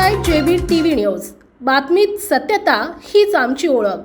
पाहताय JB T V news. बातमीत सत्यता हीच आमची ओळख.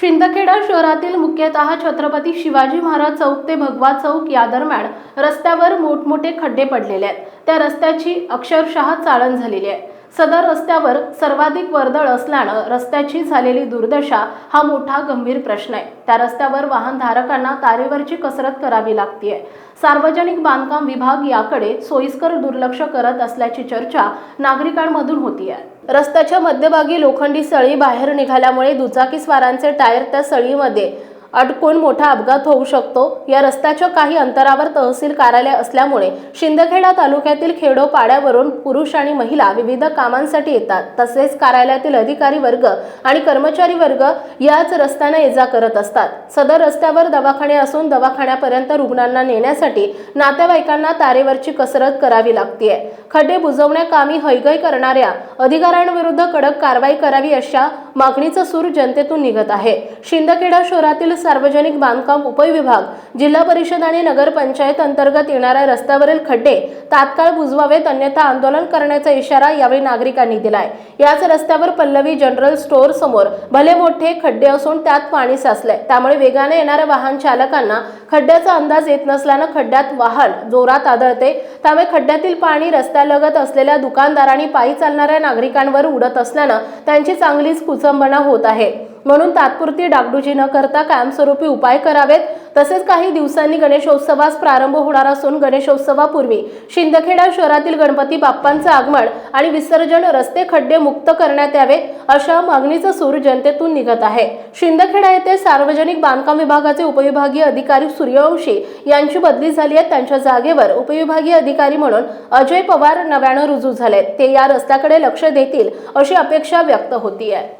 शिंदखेडा शहरातील मुख्यतः छत्रपती शिवाजी महाराज चौक ते भगवा चौक या दरम्यान रस्त्यावर मोठमोठे खड्डे पडलेले आहेत. त्या रस्त्याची अक्षरशः चाळण झालेली आहे. सदर रस्त्यावर सर्वाधिक वर्दळ असल्यानं रस्त्याची झालेली दुर्दशा हा मोठा गंभीर प्रश्न आहे. त्या रस्त्यावर वाहनधारकांना तारेवरची कसरत करावी लागतीये. सार्वजनिक बांधकाम विभाग याकडे सोयीस्कर दुर्लक्ष करत असल्याची चर्चा नागरिकांमधून होतीये. रस्त्याच्या मध्यभागी लोखंडी सळी बाहेर निघाल्यामुळे दुचाकीस्वारांचे टायर त्या सळीमध्ये अटकून मोठा अपघात होऊ शकतो. या रस्त्याच्या काही अंतरावर तहसील कार्यालय असल्यामुळे शिंदखेडा तालुक्यातील खेडोपाड्यावरून पुरुष आणि महिला विविध कामांसाठी येतात. तसेच कार्यालयातील अधिकारी वर्ग आणि कर्मचारी वर्ग याच रस्त्याने ये जा करत असतात. सदर रस्त्यावर दवाखाने असून दवाखान्यापर्यंत रुग्णांना नेण्यासाठी नातेवाईकांना तारेवरची कसरत करावी लागते खड्डे बुजवण्याकामी हैगय करणाऱ्या अधिकाऱ्यांविरुद्ध कडक कारवाई करावी अशा मागणीचा सूर जनतेतून निघत आहे. शिंदखेडा शहरातील सार्वजनिक बांधकाम उपविभाग जिल्हा परिषद आणि नगरपंचायत अंतर्गत येणाऱ्या रस्त्यावरील खड्डे तात्काळ बुजवावेत अन्यथा आंदोलन करण्याचा इशारा यावेळी नागरिकांनी दिलाय. याच रस्त्यावर पल्लवी जनरल स्टोअर समोर भले मोठे खड्डे असून त्यात पाणी साचलंय. त्यामुळे वेगाने येणाऱ्या वाहन चालकांना खड्ड्याचा अंदाज येत नसल्यानं खड्ड्यात वाहन जोरात आदळते. त्यामुळे खड्ड्यातील पाणी रस्त्यालगत असलेल्या दुकानदार आणि पायी चालणाऱ्या नागरिकांवर उडत असल्यानं त्यांची चांगलीच कुचंबना होत आहे. म्हणून तात्पुरती डागडुजी न करता कायमस्वरूपी उपाय करावेत. तसेच काही दिवसांनी गणेशोत्सवास प्रारंभ होणार असून गणेशोत्सवापूर्वी शिंदखेडा शहरातील गणपती बाप्पांचं आगमन आणि विसर्जन रस्ते खड्डे मुक्त करण्यात यावे अशा मागणीचा सूर जनतेतून निघत आहे. शिंदखेडा येथे सार्वजनिक बांधकाम विभागाचे उपविभागीय अधिकारी सूर्यवंशी यांची बदली झाली आहे. त्यांच्या जागेवर उपविभागीय अधिकारी म्हणून अजय पवार नव्यानं रुजू झाले ते या रस्त्याकडे लक्ष देतील अशी अपेक्षा व्यक्त होती आहे